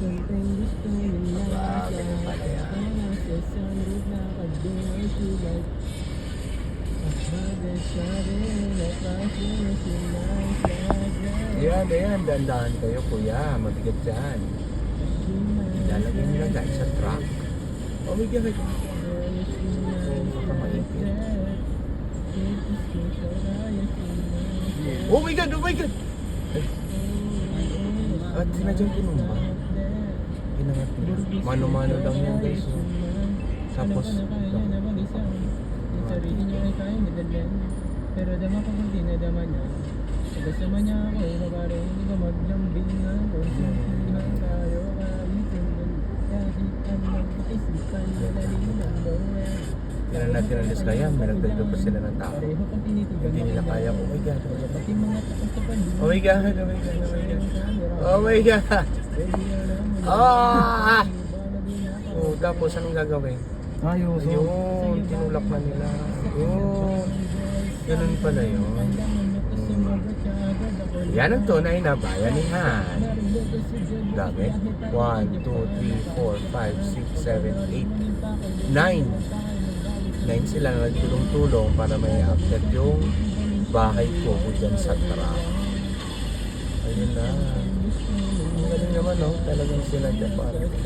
Grabe na pala yan. Yan, yan. Dandahan kayo, kuya. Mabigat yan. Ilalagay nila guys sa truck. Oh. Baka maipit. Oh my God! Oh my God! At sinadyan pinumba. Pinangat nila. Mano-mano lang yan guys. oh. Tapos, Sarili niya ay kaya madalhan Pero dama ko kung dinadama niya Kasama niya ako Mabaro hindi ka maglambingan Kung sinsihan tayo Kaitin Kahit anong isipan Madali lang daw yan Yan ang natin ang diskaya. May nagdagdag pa sila ng tao. Pareho pang tinitigan Hindi nila kaya. Oh my God! Oh! Pati mga taong sa pandinig Oh my God! Oh my God! Oh my God! Oh my God! Ah! Oh, tapos anong gagawin? Ayos. Ayun, tinulak na nila. Ayun. Ganun pala yun. Yan ang tunay na bayanihan. Dami. 1, 2, 3, 4, 5, 6, 7, 8, 9. 9 sila na nagtulong-tulong para may update yung bahay ko ko dyan sa truck. Ayun na. Naman, no? Talagang sila dyan para yung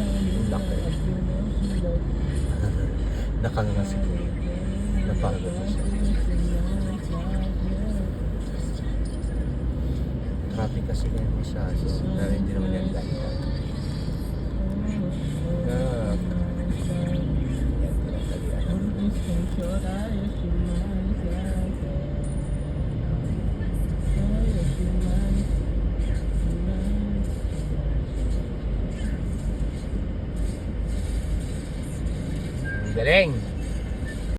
laki. Nakanga si Kuya. Napagod na siya. Traffic kasi ngayon masyado. Na hindi naman yan dahil. Ah. Yan, tinatalian. Galing!